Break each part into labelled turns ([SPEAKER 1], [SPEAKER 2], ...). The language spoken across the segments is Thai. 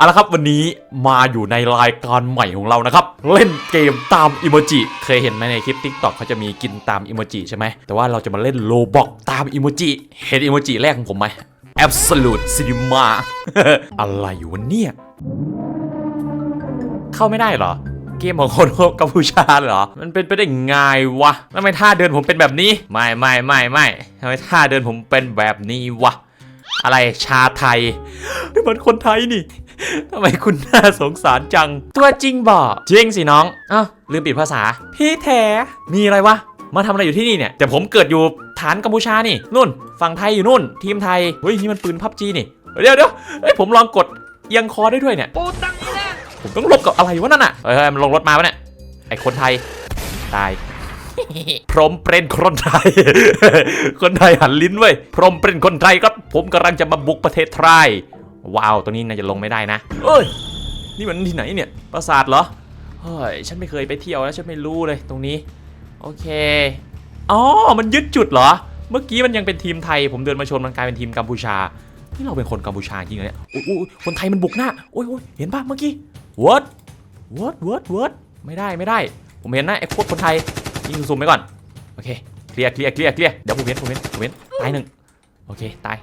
[SPEAKER 1] เอาละครับวันนี้มาอยู่ในรายการใหม่ของเรานะครับ เล่นเกมตามอิโมจิเคยเห็นไหมในคลิป t ิ k t o k เขาจะมีกินตามอิโมจิใช่ไหมแต่ว่าเราจะมาเล่นโลบอกตามอิโมจิเห็นอิโมจิแรกของผมไหม Absolute Cinema อะไรอยู่วะเนี่ย เข้าไม่ได้เหรอ เกมของคนกัมพูชาเหรอ มันเป็นไปได้ไงวะทำไมท่าเดินผมเป็นแบบนี้ ไม่ไม่ไม่ไม่ทำไมท่าเดินผมเป็นแบบนี้วะอะไรชาไทยนี่มันคนไทยนี่ ทำไมคุณน่าสงสารจัง ตัวจริงบ่จริงสิน้องอ้าวลืมปิดภาษา พี่แท้มีอะไรวะ มาทำอะไรอยู่ที่นี่เนี่ย แต่ผมเกิดอยู่ฐานกัมพูชานี่ นู่น ฝั่งไทยอยู่นู่น ทีมไทย เฮ้ยนี่มันปืนพับจีนี่ เดี๋ยวเดี๋ยวเฮ้ยผมลองกดเอียังคอได้ด้วยเนี่ย
[SPEAKER 2] ปูตังนี่นะ
[SPEAKER 1] ผมต้องลบกับอะไรวะนั่นน่ะเฮ้ยเฮ้ยมันลงรถมาปะเนี่ย ไอคนไทย ตาย พรหมเป็นคนไทย คนไทยหันลิ้นเว้ย พรหมเป็นคนไทยครับ ผมกำลังจะมาบุกประเทศไทย ว้าวตัวนี้น่าจะลงไม่ได้นะเอ้ยนี่มันที่ไหนเนี่ยปราสาทเหรอเฮ้ยฉันไม่เคยไปเที่ยวแล้วฉันไม่รู้เลยตรงนี้โอเคอ๋อมันยึดจุดเหรอ เมื่อกี้มันยังเป็นทีมไทย ผมเดินมาชนมันกลายเป็นทีมกัมพูชานี่เราเป็นคนกัมพูชาจริงเหรอเนี่ยอุ้ยอุ้ยคนไทยมันบุกหน้าโอ้ยโอ้ยเห็นปะเมื่อกี้ what what what what ไม่ได้ไม่ได้ ผมเห็นนะไอ้พวกคนไทยยิงซูมไปก่อนโอเคเคลียร์เคลียร์เคลียร์เคลียร์เดี๋ยวผมเห็นผมเห็นผมเห็นตายหนึ่งโอเคตาย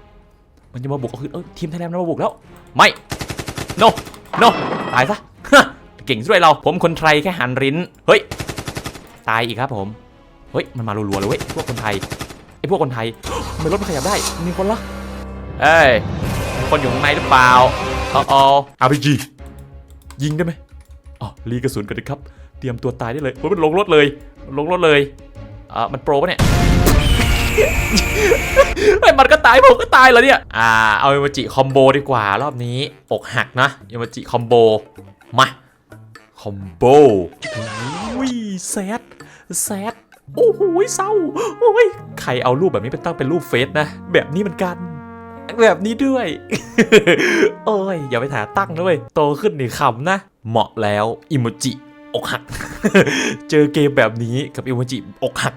[SPEAKER 1] มันจะมาบุกก็คือเออทีมไทยแลนด์มันมาบุกแล้ว ไม่ no no ตายซะเก่งด้วยเรา ผมคนไทยแค่หันริ้น เฮ้ย ตายอีกครับผม เฮ้ย มันมารัวๆเลยเว้ย พวกคนไทย ไอ้พวกคนไทยทำไมรถมันขยับได้ มีคนละเอ้ย คนอยู่ข้างในหรือเปล่าเอาเอา RPG ยิงได้ไหมอ๋อรีกระสุนกันดิครับ เตรียมตัวตายได้เลยโอ้ยมันลงรถเลย ลงรถเลยอ่ามันโปรปะเนี่ย เฮ้มันก็ตายผมก็ตายเหรอเนี่ย อ่า เอาเอมจิคอมโบดีกว่ารอบนี้อกหักนะเอมจิคอมโบ มา คอมโบอุ้ยแซดแซดโอ้โหเศร้า โอ้ย ใครเอารูปแบบนี้ไปตั้งเป็นรูปเฟซนะ แบบนี้เหมือนกัน แบบนี้ด้วย โอ้ย อย่าไปถาตั้งนะเว้ย โตขึ้นนี่ขำนะ เหมาะแล้วอิโมจิอกหัก เจอเกมแบบนี้กับอิโมจิอกหัก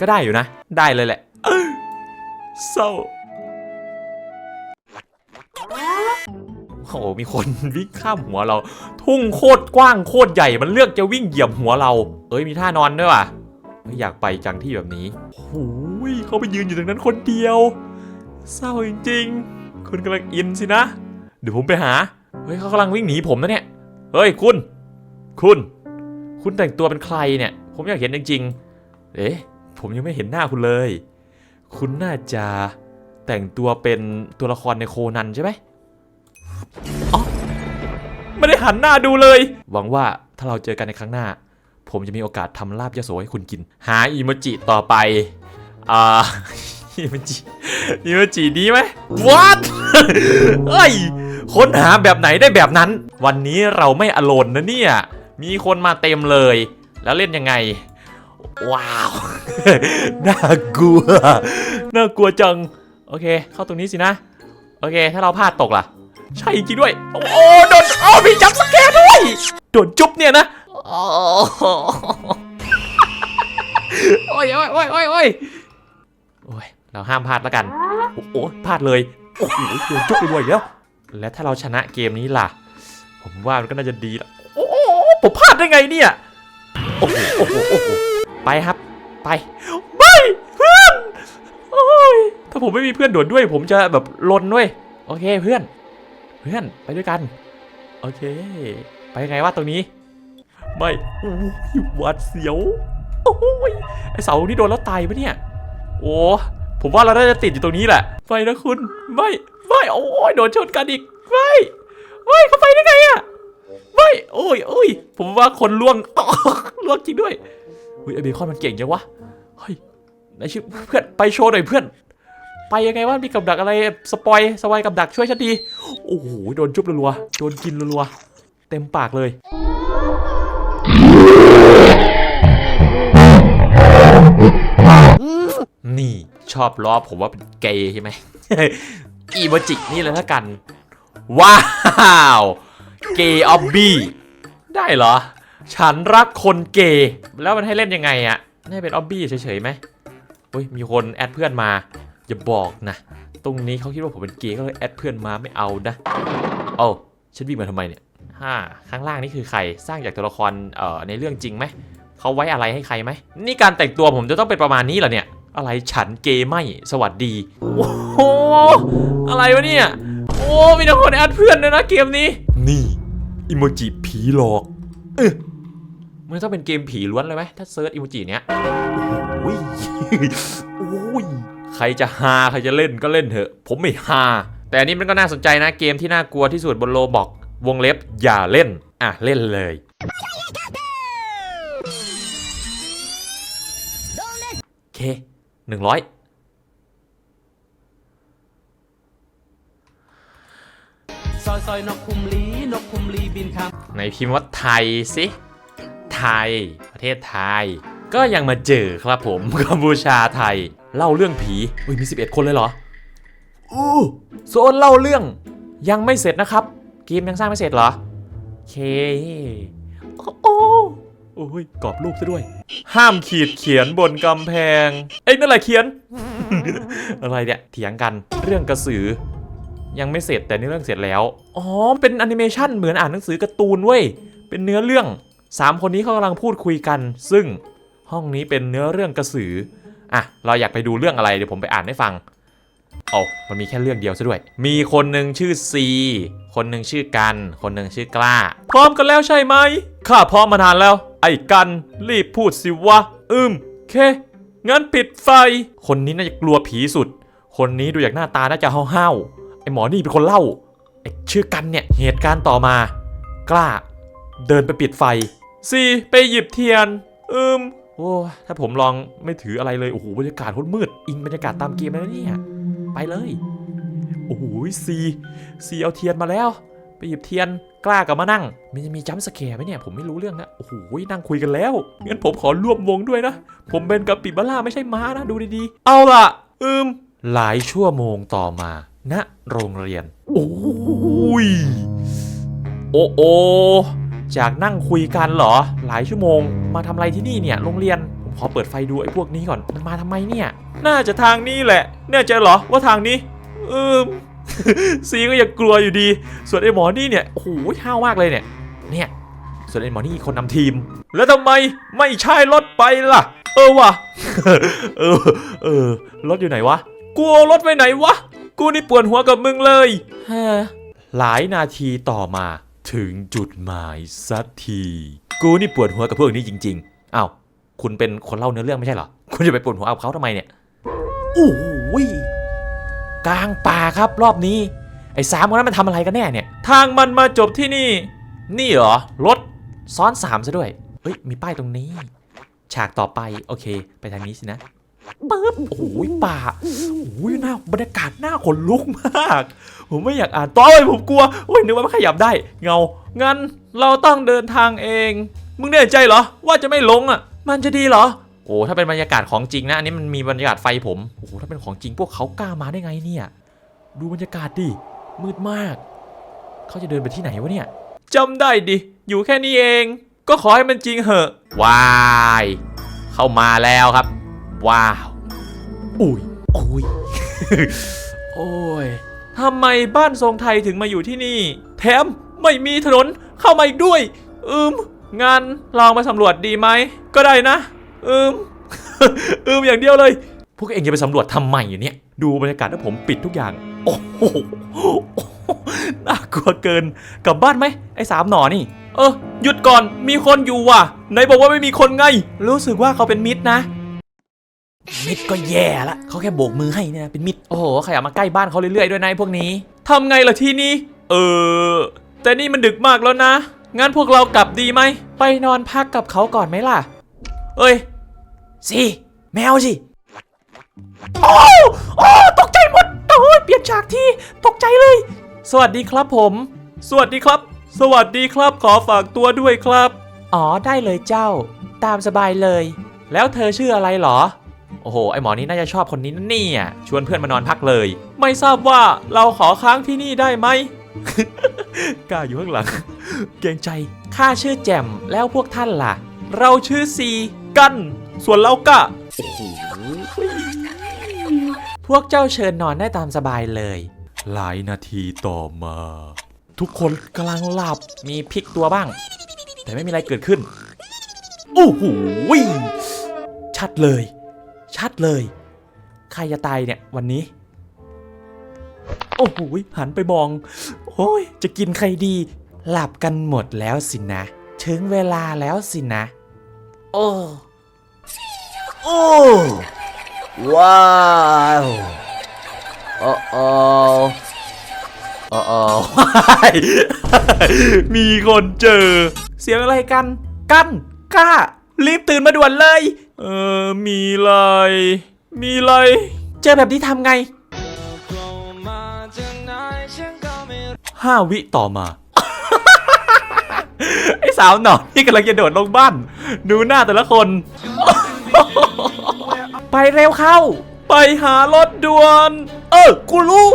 [SPEAKER 1] ก็ได้อยู่นะ ได้เลยแหละ เศร้าโอ้โหมีคนวิ่งข้ามหัวเรา ทุ่งโคตรกว้างโคตรใหญ่มันเลือกจะวิ่งเหยียบหัวเรา เอ้ยมีท่านอนด้วยว่ะไม่อยากไปจังที่แบบนี้โอ้ยเขาไปยืนอยู่ตรงนั้นคนเดียว เศร้าจริงๆคุณกำลังอินสินะ เดี๋ยวผมไปหา เฮ้ยเขากำลังวิ่งหนีผมนะเนี่ย เฮ้ยคุณ คุณ คุณแต่งตัวเป็นใครเนี่ย ผมอยากเห็นจริงๆ เอ๊ะ ผมยังไม่เห็นหน้าคุณเลย คุณน่าจะแต่งตัวเป็นตัวละครในโคนันใช่ไหมอ๋อไม่ได้หันหน้าดูเลย หวังว่าถ้าเราเจอกันในครั้งหน้า ผมจะมีโอกาสทำลาบยโสให้คุณกิน หาอีโมจิต่อไป อ่า อีโมจิ อีโมจิดีไหม what เอ้ย ค้นหาแบบไหนได้แบบนั้น วันนี้เราไม่อโลนนะเนี่ย มีคนมาเต็มเลย แล้วเล่นยังไง ว้าว น่ากลัว น่ากลัวจัง โอเค เข้าตรงนี้สินะ โอเค ถ้าเราพลาดตกล่ะ ใช่จริงด้วย โอ้โอ้โดนโอ้มีจับสแกนด้วย โดนจุ๊บเนี่ยนะโอ้โอ้ยโอ้ยโอ้ยโอ้ยโอ้ยโอ้ย เราห้ามพลาดแล้วกัน โอ้โหพลาดเลย โอ้โหโดนจุ๊บไปด้วยอีกแล้ว และถ้าเราชนะเกมนี้ล่ะ ผมว่ามันก็น่าจะดีละโอ้ผมพลาดได้ไงเนี่ย โอ้โหโอ้โหโอ้โห ไปครับ ไปไม่เพื่อนโอ้ยถ้าผมไม่มีเพื่อนโดดด้วย ผมจะแบบลนด้วย โอเคเพื่อน เพื่อนไปด้วยกัน โอเค ไปไงวะตรงนี้ ไม่โอ้ยวาดเสียวโอ้ยไอเสานี่โดนแล้วตายปะเนี่ย โอ้ผมว่าเราน่าจะติดอยู่ตรงนี้แหละไปนะคุณไม่ไม่โอ้ยโดนชนกันอีกไม่ไม่เขาไปได้ไงอะไม่โอ้ยโอ้ยผมว่าคนล่วงล่วงจริงด้วย อุ้ยไอเบคอนมันเก่งจังวะ เฮ้ยไหนชื่อเพื่อนไปโชว์หน่อยเพื่อน ไปยังไงวะมีกับดักอะไรสปอยสวายกับดักช่วยฉันดี โอ้โหโดนจุบรัวๆโดนกินรัวๆเต็มปากเลยนี่ชอบล้อผมว่าเป็นเกย์ใช่ไหมอีโมจินี่เลยละกัน ว้าว เกย์ออบบี้ ได้เหรอ ฉันรักคนเกย์แล้วมันให้เล่นยังไงอะให้เป็นออบบี้เฉยๆไหมเฮ้ยมีคนแอดเพื่อนมาอย่าบอกนะ ตรงนี้เขาคิดว่าผมเป็นเกย์ก็เลยแอดเพื่อนมาไม่เอานะโอ้ฉันวิ่งมาทำไมเนี่ยฮ่าข้างล่างนี่คือใครสร้างจากตัวละครเอ่อในเรื่องจริงไหมเขาไว้อะไรให้ใครไหมนี่การแต่งตัวผมจะต้องเป็นประมาณนี้เหรอเนี่ย อะไรฉันเกย์ไม่สวัสดีโอ้โหอะไรวะเนี่ยโอ้มีแต่คนแอดเพื่อนด้วยนะเกมนี้ นี่อิโมจิผีหลอกเออ มันต้องเป็นเกมผีล้วนเลยไหมถ้าเซิร์ชอิโมจิเนี้ยโอ้ยโอ้ยใครจะฮาใครจะเล่นก็เล่นเถอะ ผมไม่ฮาแต่อันนี้มันก็น่าสนใจนะเกมที่น่ากลัวที่สุดบนโลบอกวงเล็บอย่าเล่น อะ เล่นเลยโอเคหนึ่งร้อย
[SPEAKER 2] ซอยซอยนกคุมลีนกคุมลีบินค
[SPEAKER 1] ในพิมพ์ว่าไทยสิ ไทย ประเทศไทย ก็ยังมาเจอครับผมกัมพูชาไทย เล่าเรื่องผีอุ้ยมี 11 คนเลยเหรออู้โซนเล่าเรื่องยังไม่เสร็จนะครับ เกมยังสร้างไม่เสร็จเหรอโอเคโอ้โอ้โอ้ยกรอบรูปซะด้วย ห้ามขีดเขียนบนกำแพง เอ้ยนั่นแหละเขียน อะไรเนี่ยเถียงกันเรื่องกระสือ ยังไม่เสร็จแต่เนื้อเรื่องเสร็จแล้ว อ๋อ เป็นแอนิเมชันเหมือนอ่านหนังสือการ์ตูนเว้ย เป็นเนื้อเรื่อง 3 คนนี้เขากำลังพูดคุยกัน ซึ่งห้องนี้เป็นเนื้อเรื่องกระสืออะเราอยากไปดูเรื่องอะไรเดี๋ยวผมไปอ่านให้ฟังเอามันมีแค่เรื่องเดียวซะด้วย มีคนหนึ่งชื่อซีคนหนึ่งชื่อกัน คนหนึ่งชื่อกล้า พร้อมกันแล้วใช่ไหมข้าพร้อมมานานแล้ว ไอ้กันรีบพูดสิวะอืมเคงั้นปิดไฟ คนนี้น่าจะกลัวผีสุด คนนี้ดูจากหน้าตาน่าจะห้าวๆไอ้หมอนี่เป็นคนเล่าไอ้ชื่อกันเนี่ยเหตุการณ์ต่อมา กล้า เดินไปปิดไฟ ซีไปหยิบเทียน อืมโอ้ถ้าผมลองไม่ถืออะไรเลย โอ้โห บรรยากาศโคตรมืด อิงบรรยากาศตามเกมแล้วเนี่ย ไปเลย โอ้โหซีซีเอาเทียนมาแล้ว ไปหยิบเทียน กล้ากับมานั่ง มันจะมีจัมสแกร์ไหมเนี่ย ผมไม่รู้เรื่องนะ โอ้โห นั่งคุยกันแล้ว งั้นผมขอร่วมวงด้วยนะ ผมเป็นกะปิบาร่าไม่ใช่ม้านะ ดูดีๆ เอาล่ะ อืม หลายชั่วโมงต่อมาณโรงเรียน โอ้ย โอ้โอ จากนั่งคุยกันเหรอ หลายชั่วโมง มาทำอะไรที่นี่เนี่ยโรงเรียนผมขอเปิดไฟดูไอ้พวกนี้ก่อนมันมาทำไมเนี่ย น่าจะทางนี้แหละแน่ใจเหรอว่าทางนี้อืมซีก็ยังกลัวอยู่ดี ส่วนไอ้หมอนี่เนี่ยโอ้โหห้าวมากเลยเนี่ย เนี่ยส่วนไอ้หมอนี่คนนำทีม แล้วทำไมไม่ใช่รถไปล่ะ เออวะเออเออรถอยู่ไหนวะกูเอารถไปไหนวะ กูนี่ปวดหัวกับมึงเลยฮะหลายนาทีต่อมา ถึงจุดหมายสักที กูนี่ปวดหัวกับพวกนี้จริงๆอ้าวคุณเป็นคนเล่าเนื้อเรื่องไม่ใช่เหรอ คุณจะไปปวดหัวกับเขาทำไมเนี่ยโอ้โหยกลางป่าครับรอบนี้ ไอ้สามคนนั้นมันทำอะไรกันแน่เนี่ย ทางมันมาจบที่นี่ นี่เหรอ รถซ้อนสามซะด้วยเอ้ย มีป้ายตรงนี้ ฉากต่อไป โอเค ไปทางนี้สินะ ปึ๊บโอ้โหป่าโอ้ยหน้าบรรยากาศหน้าขนลุกมาก ผมไม่อยากอ่านต่อเลยผมกลัวโอ้ยนึกว่ามันขยับได้ เงางั้นเราต้องเดินทางเอง มึงแน่ใจเหรอ ว่าจะไม่ลงอะ มันจะดีเหรอ โอ้ถ้าเป็นบรรยากาศของจริงนะอันนี้มันมีบรรยากาศไฟผมโอ้โหถ้าเป็นของจริงพวกเขากล้ามาได้ไงเนี่ย ดูบรรยากาศดิมืดมาก เขาจะเดินไปที่ไหนวะเนี่ยจำได้ดิอยู่แค่นี้เอง ก็ขอให้มันจริงเหอะวายเข้ามาแล้วครับ ว้าว อุ้ยอุ้ย โอ้ยทำไมบ้านทรงไทยถึงมาอยู่ที่นี่ แถมไม่มีถนนเข้ามาอีกด้วย อืมงั้นลองมาสำรวจดีไหม ก็ได้นะ อืม อืมอย่างเดียวเลย พวกเองจะไปสำรวจทำไมอยู่เนี่ย ดูบรรยากาศถ้าผมปิดทุกอย่าง โอ้โห น่ากลัวเกิน กลับบ้านไหมไอ้สามหนอนี่ เออ หยุดก่อน มีคนอยู่ว่ะ ไหนบอกว่าไม่มีคนไง รู้สึกว่าเขาเป็นมิตรนะ มิดก็แย่ละเขาแค่โบกมือให้เนี่ยนะเป็นมิดโอ้โหขยับมาใกล้บ้านเขาเรื่อยๆด้วยนายพวกนี้ทำไงล่ะทีนี้เออ แต่นี่มันดึกมากแล้วนะ งั้นพวกเรากลับดีไหม ไปนอนพักกับเขาก่อนไหมล่ะ เอ้ยสิแมวสิ โอ้โอ้ตกใจหมดโอ้ยเปลี่ยนฉากที่ ตกใจเลย สวัสดีครับผม สวัสดีครับ สวัสดีครับ ขอฝากตัวด้วยครับ อ๋อ ได้เลยเจ้า ตามสบายเลย แล้วเธอชื่ออะไรเหรอ โอ้โห ไอหมอนี่น่าจะชอบคนนี้นั่นเนี่ยชวนเพื่อนมานอนพักเลย ไม่ทราบว่าเราขอค้างที่นี่ได้ไหม กล้าอยู่ข้างหลัง เกรงใจ ข้าชื่อแจ่มแล้วพวกท่านล่ะ เราชื่อซีกัน ส่วนเราก็โอ้โหพวกเจ้าเชิญนอนได้ตามสบายเลย หลายนาทีต่อมา ทุกคนกำลังหลับมีพลิกตัวบ้าง แต่ไม่มีอะไรเกิดขึ้นโอ้โหยชัดเลย ชัดเลย ใครจะตายเนี่ยวันนี้ โอ้โหหันไปมองโอ้ยจะกินใครดี หลับกันหมดแล้วสินะ ถึงเวลาแล้วสินะ โอ้
[SPEAKER 3] โอ้ว้าวโอ้โอ้โอ้โอ้
[SPEAKER 1] มีคนเจอ เสียงอะไรกัน กันกล้ารีบตื่นมาด่วนเลย เออมีไร มีไร เจอแบบนี้ทำไงห้าวิต่อมา ไอ้สาวหนอนที่กำลังจะโดดลงบ้าน ดูหน้าแต่ละคน ไปเร็วเข้า ไปหารถด่วน เออ กูรู้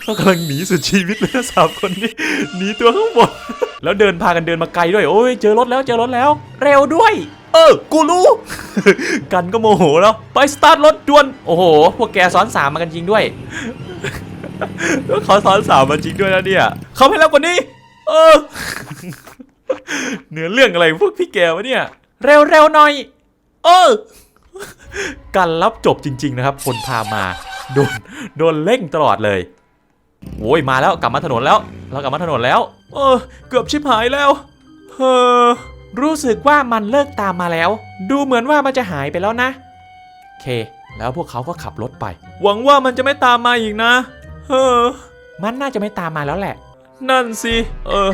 [SPEAKER 1] เขากำลังหนีสุดชีวิตเลยนะสามคนนี้หนีตัวข้างบน แล้วเดินพากันเดินมาไกลด้วย โอ้ยเจอรถแล้วเจอรถแล้ว เร็วด้วย เออ กูรู้ กันก็โมโหแล้ว ไปสตาร์ทรถด่วน โอ้โห พวกแกซ้อนสามมากันจริงด้วยเขาซ้อนสามมาจริงด้วยนะเนี่ย เขาให้แล้วกว่านี้ เออ เนื้อเรื่องอะไรพวกพี่แกวะเนี่ย เร็วๆหน่อย เออการรับจบจริง ๆ นะครับ คนพามา โดน โดนเล่งตลอดเลยโว้ยมาแล้วกลับมาถนนแล้ว เรากลับมาถนนแล้ว เออ เกือบชิบหายแล้ว เออ รู้สึกว่ามันเลิกตามมาแล้ว ดูเหมือนว่ามันจะหายไปแล้วนะโอเค แล้วพวกเขาก็ขับรถไป หวังว่ามันจะไม่ตามมาอีกนะ เออ มันน่าจะไม่ตามมาแล้วแหละ นั่นสิ เออ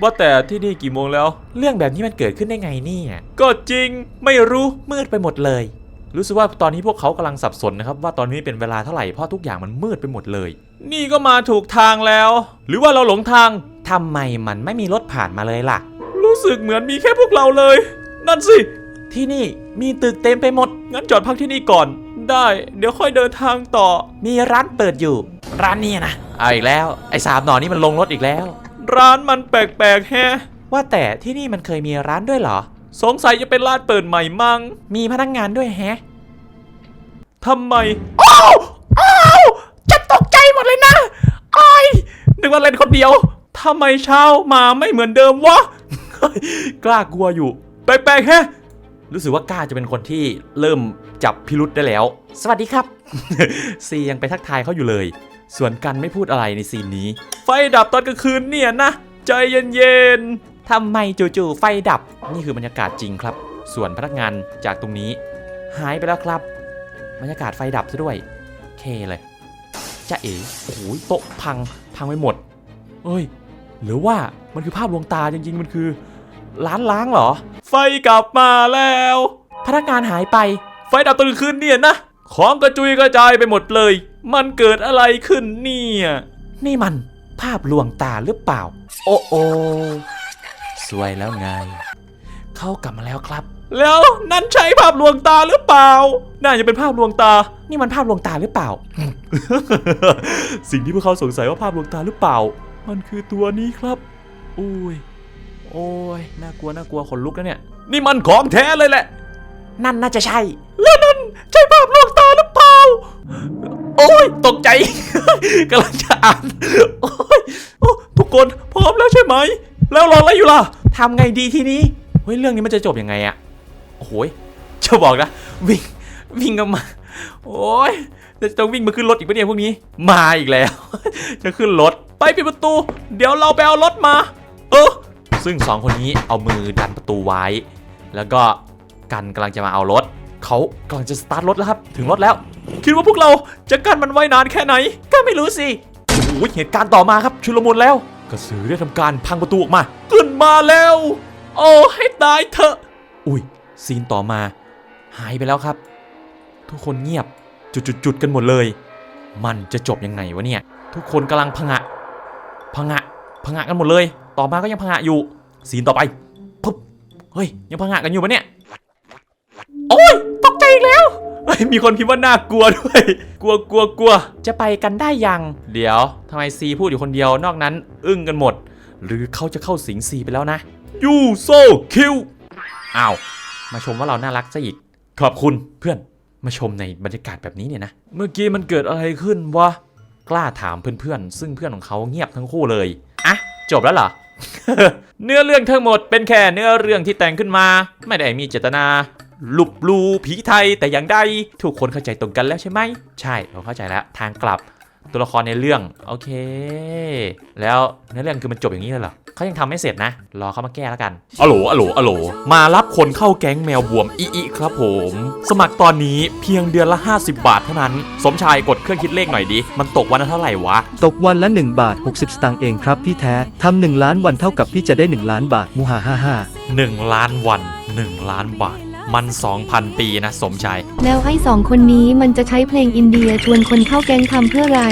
[SPEAKER 1] ว่าแต่ที่นี่กี่โมงแล้ว เรื่องแบบนี้มันเกิดขึ้นได้ไงเนี่ยก็จริง ไม่รู้ มืดไปหมดเลย รู้สึกว่าตอนนี้พวกเขากำลังสับสนนะครับ ว่าตอนนี้เป็นเวลาเท่าไหร่ เพราะทุกอย่างมันมืดไปหมดเลย นี่ก็มาถูกทางแล้ว หรือว่าเราหลงทางทำไมมันไม่มีรถผ่านมาเลยล่ะ รู้สึกเหมือนมีแค่พวกเราเลย นั่นสิ ที่นี่มีตึกเต็มไปหมด งั้นจอดพักที่นี่ก่อน ได้ เดี๋ยวค่อยเดินทางต่อ มีร้านเปิดอยู่ ร้านนี้นะเอาอีกแล้ว ไอ้สามหนอนี่มันลงรถอีกแล้ว ร้านมันแปลกๆแฮะ ว่าแต่ที่นี่มันเคยมีร้านด้วยเหรอ สงสัยจะเป็นร้านเปิดใหม่มั้ง มีพนักงานด้วยแฮะทำไม อ้าวอ้าวจะตกใจหมดเลยนะไอ้ายนึกว่าเล่นคนเดียวทำไมเช้ามาไม่เหมือนเดิมวะ กล้ากลัวอยู่ แปลกๆแฮะรู้สึกว่ากล้าจะเป็นคนที่เริ่มจับพิรุษได้แล้ว สวัสดีครับ ซียังไปทักทายเขาอยู่เลย ส่วนกันไม่พูดอะไรในซีนนี้ ไฟดับตอนกลางคืนเนี่ยนะ ใจเย็นๆทำไมจู่ๆไฟดับ นี่คือบรรยากาศจริงครับ ส่วนพนักงานจากตรงนี้ หายไปแล้วครับ บรรยากาศไฟดับซะด้วย เคเลยจะเอ๋โอ้โหโต๊ะพัง พังไปหมด เอ้ย หรือว่ามันคือภาพลวงตาจริงๆ มันคือ ร้านล้างเหรอ ไฟกลับมาแล้ว พนักงานหายไป ไฟดับตอนกลางคืนเนี่ยนะ ของกระจุยกระจายไปหมดเลย มันเกิดอะไรขึ้นเนี่ย นี่มันภาพลวงตาหรือเปล่า โอ้โอสวยแล้วไง เข้ากลับมาแล้วครับ แล้วนั่นใช่ภาพลวงตาหรือเปล่า น่าจะเป็นภาพลวงตา นี่มันภาพลวงตาหรือเปล่า สิ่งที่พวกเขาสงสัยว่าภาพลวงตาหรือเปล่า มันคือตัวนี้ครับโอ้ย โอ้ยน่ากลัวน่ากลัวขนลุกนะเนี่ย นี่มันของแท้เลยแหละ นั่นน่าจะใช่ แล้วนั่นใช่ภาพลวงตาหรือเปล่า โอ้ยตกใจ กำลังจะอ่าน โอ้ยโอ้ทุกคนพร้อมแล้วใช่ไหม แล้วรออะไรอยู่ล่ะทำไงดีทีนี้เฮ้ยเรื่องนี้มันจะจบยังไงอะโอ้โหยจะบอกนะวิ่งวิ่งกันมา โอ้ยแล้วจะต้องวิ่งมาขึ้นรถอีกปะเนี่ยพวกนี้ มาอีกแล้ว จะขึ้นรถไปปิดประตู เดี๋ยวเราไปเอารถมา เออ ซึ่งสองคนนี้เอามือดันประตูไว้ แล้วก็กันกำลังจะมาเอารถ เขากำลังจะสตาร์ทรถแล้วครับ ถึงรถแล้ว คิดว่าพวกเราจะกันมันไว้นานแค่ไหน ก็ไม่รู้สิโอ้ยเหตุการณ์ต่อมาครับชุลมุนแล้ว กระสือได้ทำการพังประตูออกมา ขึ้นมาแล้ว โอ้ให้ตายเถอะ อุ้ยซีนต่อมา หายไปแล้วครับ ทุกคนเงียบจุดๆๆกันหมดเลย มันจะจบยังไงวะเนี่ย ทุกคนกำลังพะงะพะงะพะงะกันหมดเลย ต่อมาก็ยังพะงะอยู่ซีนต่อไปปุ๊บเฮ้ยยังพะงะกันอยู่ปะเนี่ยโอ้ยตกใจอีกแล้วมีคนพิมพ์ว่าน่ากลัวด้วย กลัวกลัวกลัวจะไปกันได้ยัง เดี๋ยวทำไมซีพูดอยู่คนเดียวนอกนั้น อึ้งกันหมด หรือเขาจะเข้าสิงซีไปแล้วนะยูโซคิวอ้าวมาชมว่าเราน่ารักซะอีก ขอบคุณเพื่อนมาชมในบรรยากาศแบบนี้เนี่ยนะ เมื่อกี้มันเกิดอะไรขึ้นวะกกล้าถามเพื่อนๆ ซึ่งเพื่อนของเขาเงียบทั้งคู่เลย อะ จบแล้วเหรอ เนื้อเรื่องทั้งหมดเป็นแค่เนื้อเรื่องที่แต่งขึ้นมา ไม่ได้มีเจตนาหลุบลูผีไทยแต่อย่างใดทุกคนเข้าใจตรงกันแล้วใช่ไหม ใช่เราเข้าใจแล้ว ทางกลับ ตัวละครในเรื่องโอเค แล้วเนื้อเรื่องคือมันจบอย่างนี้เลยเหรอเขายังทำไม่เสร็จนะ รอเขามาแก้แล้วกันอโหลอโหลอโหลมารับคนเข้าแก๊งแมวบวมอีอีครับผม สมัครตอนนี้เพียงเดือนละ 50 บาทเท่านั้น สมชายกดเครื่องคิดเลขหน่อยดิ มันตกวันละเท่าไหร่วะ
[SPEAKER 4] ตกวันละ 1 บาท 60 สตางค์เองครับพี่แท้ทำ1ล้านวันเท่ากับพี่จะได้ 1 ล้านบาทมูฮาฮ่าฮ่า
[SPEAKER 1] 1ล้านวัน 1 ล้านบาท มัน 2,000 ปีนะสมชาย
[SPEAKER 5] แล้วไอ้สองคนนี้มันจะใช้เพลงอินเดียชวนคนเข้าแก๊งทำเพื่ออะไร